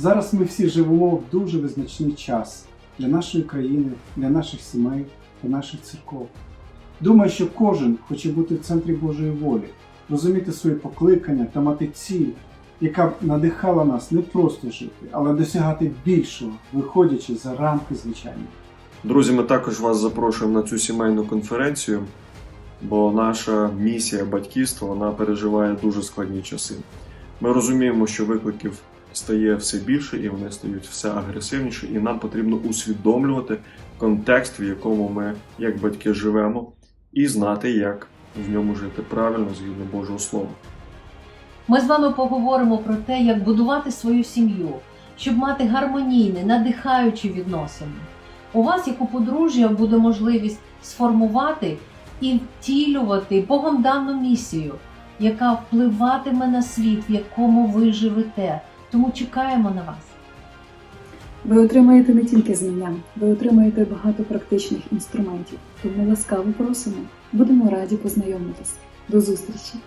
Зараз ми всі живемо в дуже визначний час для нашої країни, для наших сімей та наших церков. Думаю, що кожен хоче бути в центрі Божої волі, розуміти своє покликання та мати ціль, яка б надихала нас не просто жити, але досягати більшого, виходячи за рамки звичайних. Друзі, ми також вас запрошуємо на цю сімейну конференцію, бо наша місія батьківства вона переживає дуже складні часи. Ми розуміємо, що викликів стає все більше і вони стають все агресивніші, і нам потрібно усвідомлювати контекст, в якому ми, як батьки, живемо, і знати, як в ньому жити правильно згідно Божого Слова. Ми з вами поговоримо про те, як будувати свою сім'ю, щоб мати гармонійні, надихаючі відносини. У вас, як у подружжя, буде можливість сформувати і втілювати Богом дану місію, яка впливатиме на світ, в якому ви живете. Тому чекаємо на вас. Ви отримаєте не тільки знання, ви отримаєте багато практичних інструментів. Тому ласкаво просимо. Будемо раді познайомитись. До зустрічі!